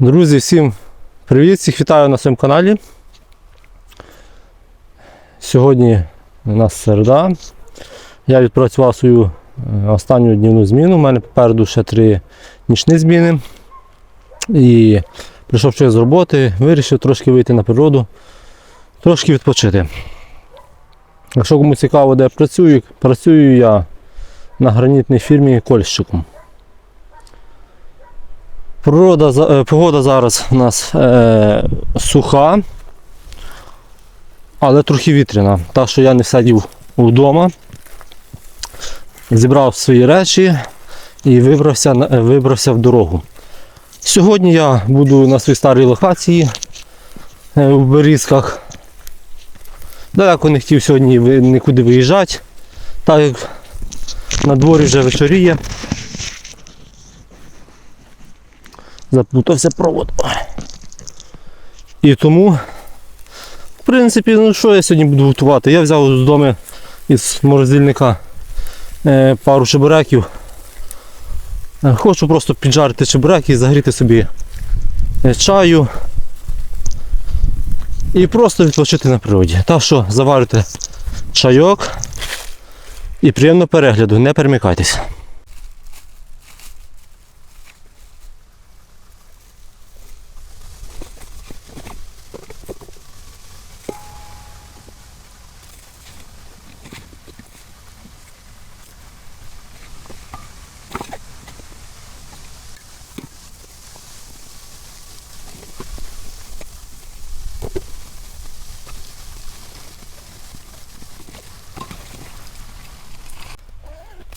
Друзі, всім привіт! Всіх вітаю на своєму каналі. Сьогодні у нас середа. Я відпрацював свою е, останню днівну зміну. У мене попереду ще три нічні зміни. І прийшов ще з роботи, вирішив трошки вийти на природу, трошки відпочити. Якщо кому цікаво, де я працюю, працюю я на гранітній фірмі кольщиком. Природа, е, погода зараз у нас е, суха, але трохи вітряна. Так що я не сидів вдома, зібрав свої речі і вибрався, е, вибрався в дорогу. Сьогодні я буду на своїй старій локації е, в Берізках. Далеко не хотів сьогодні нікуди виїжджати, так як на дворі вже вечоріє. Заплутався провод. І тому, в принципі, ну що я сьогодні буду готувати? Я взяв з дому із морозильника е, пару чебуреків. Е, Хочу просто піджарити чебуреки і загріти собі е, чаю. І просто відпочити на природі. Так що заварите чайок і приємно перегляду, не перемикайтесь.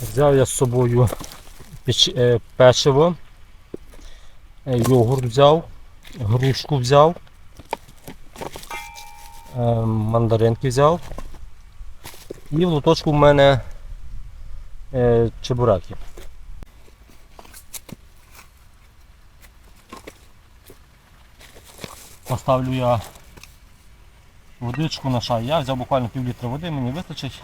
Взяв я з собою е, печиво, е, йогурт взяв, грушку взяв, е, мандаринки взяв. І в лоточку в мене чебураки. Поставлю я водичку на чай. Я взяв буквально пів літра води, мені вистачить.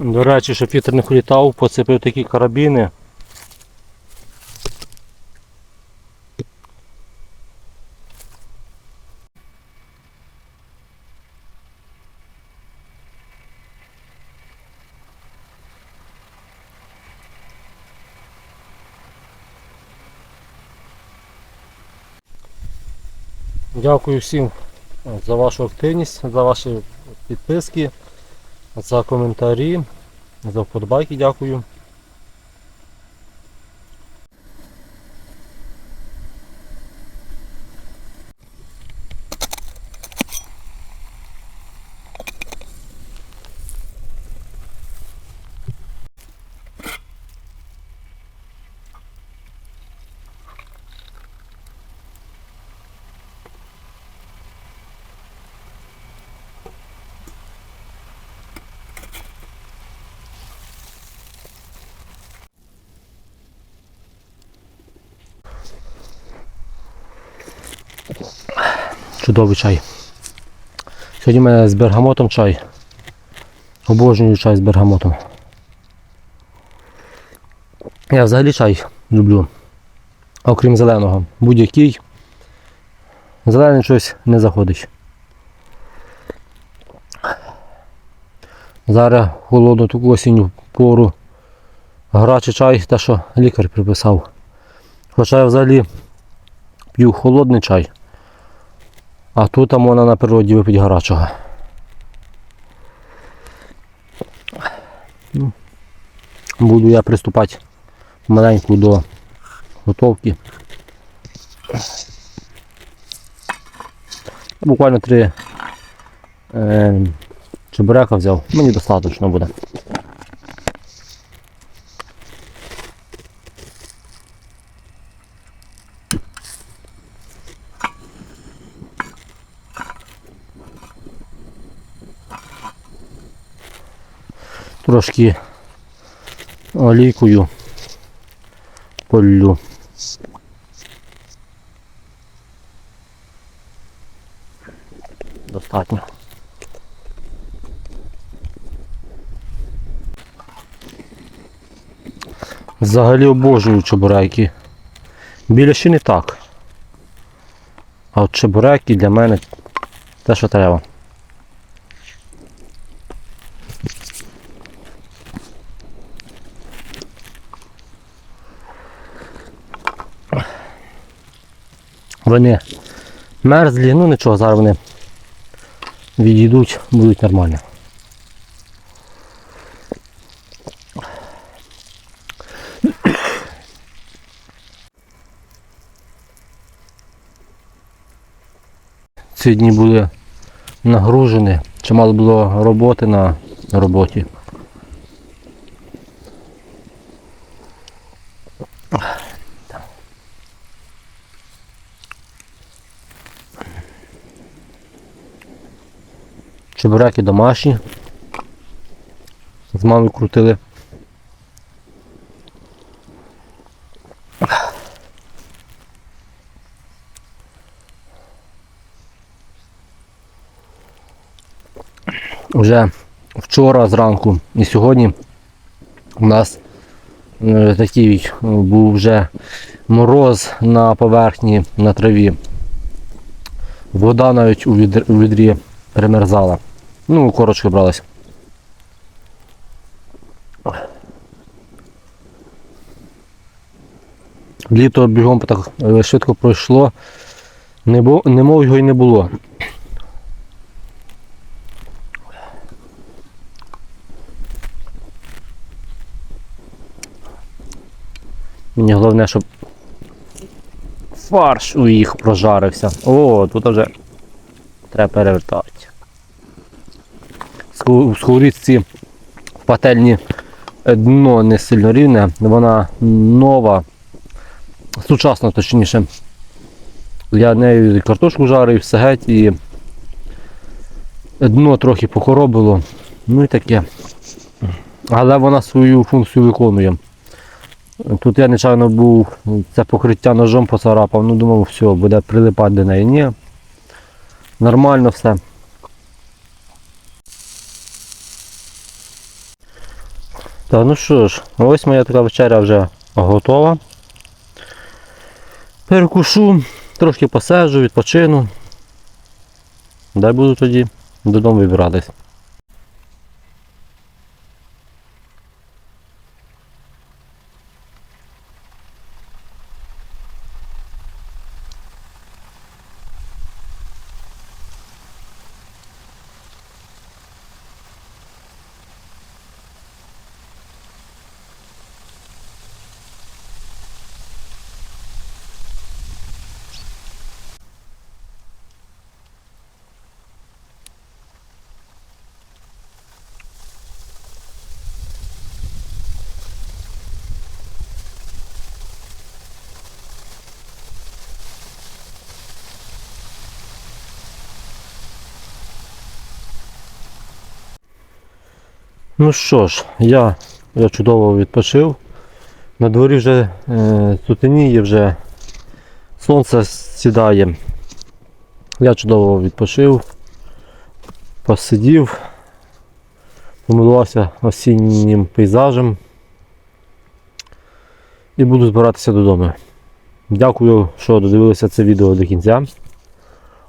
До речі, щоб вітер не холітав, поцепив такі карабіни. Дякую всім за вашу активність, за ваші підписки, за коментарі, за вподобайки дякую. Чудовий чай. Сьогодні в мене з бергамотом чай. Обожнюю чай з бергамотом. Я взагалі чай люблю. Окрім зеленого. Будь-який. Зелений щось не заходить. Зараз холодну таку осінню пору гарячий чай, те, що лікар приписав. Хоча я взагалі п'ю холодний чай. А тут там вона на природі випить гарячого. Ну, буду я приступати маленьку до готовки. Буквально три е, чебурека взяв, мені достатньо буде. Трошки олійкою полю. Достатньо. Взагалі обожнюю чебуреки. Біляші не так. А от чебуреки для мене те, що треба. Вони мерзлі, ну нічого, зараз вони відійдуть, будуть нормально. Ці дні були нагружені, чимало було роботи на роботі. Чебуреки домашні. З мамою крутили. Вже вчора зранку і сьогодні у нас е, такий був вже мороз на поверхні на траві. Вода навіть у відрі перемерзала. Ну, корочки бралась. Літо бігом так е, швидко пройшло, не немов його й не було. Мені головне, щоб фарш у їх прожарився. О, тут вже треба перевертати. В сковорідці в пательні дно не сильно рівне, вона нова, сучасна точніше. Я нею картошку жарив, все геть і дно трохи похоробило. Ну і таке. Але вона свою функцію виконує. Тут я нечайно був це покриття ножом поцарапав, ну думав, все, буде прилипати до неї. Ні. Нормально все. Так, ну що ж, ось моя така вечеря вже готова. Перекушу, трошки посаджу, відпочину. Дай буду тоді додому вибиратись. Ну що ж, я, я чудово відпочив. На дворі вже е, сутеніє, вже сонце сідає. Я чудово відпочив, посидів, помилувався осіннім пейзажем і буду збиратися додому. Дякую, що додивилися це відео до кінця.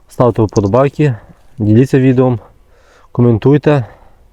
Ставте вподобайки, діліться відео, коментуйте